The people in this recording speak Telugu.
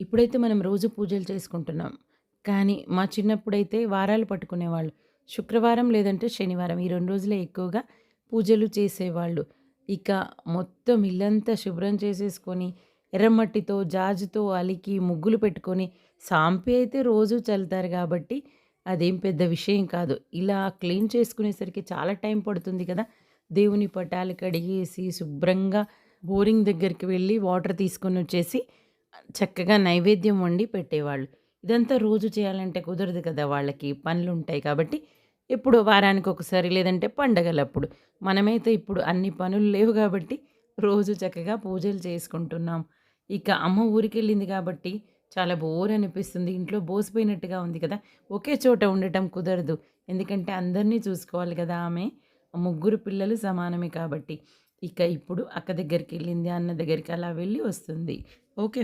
ఇప్పుడైతే మనం రోజు పూజలు చేసుకుంటున్నాం. కానీ మా చిన్నప్పుడైతే వారాలు పట్టుకునేవాళ్ళు. శుక్రవారం లేదంటే శనివారం ఈ రెండు రోజులే ఎక్కువగా పూజలు చేసేవాళ్ళు. ఇక మొత్తం ఇల్లంతా శుభ్రం చేసేసుకొని, ఎర్రమట్టితో, జాజుతో అలికి ముగ్గులు పెట్టుకొని, సాంపి అయితే రోజు చల్లుతారు కాబట్టి అదేం పెద్ద విషయం కాదు. ఇలా క్లీన్ చేసుకునేసరికి చాలా టైం పడుతుంది కదా! దేవుని పటాలు కడిగేసి శుభ్రంగా బోరింగ్ దగ్గరికి వెళ్ళి వాటర్ తీసుకొని వచ్చేసి చక్కగా నైవేద్యం వండి పెట్టేవాళ్ళు. ఇదంతా రోజు చేయాలంటే కుదరదు కదా! వాళ్ళకి పనులు ఉంటాయి కాబట్టి ఎప్పుడో వారానికొకసారి లేదంటే పండగలప్పుడు. మనమైతే ఇప్పుడు అన్ని పనులు లేవు కాబట్టి రోజు చక్కగా పూజలు చేసుకుంటున్నాం. ఇక అమ్మ ఊరికెళ్ళింది కాబట్టి చాలా బోర్ అనిపిస్తుంది. ఇంట్లో బోసిపోయినట్టుగా ఉంది కదా! ఒకే చోట ఉండటం కుదరదు. ఎందుకంటే అందరిని చూసుకోవాలి కదా ఆమె. ముగ్గురు పిల్లలు సమానమే కాబట్టి. ఇక ఇప్పుడు అక్క దగ్గరికి వెళ్ళింది అన్న దగ్గరికి అలా వెళ్ళి వస్తుంది. ఓకే.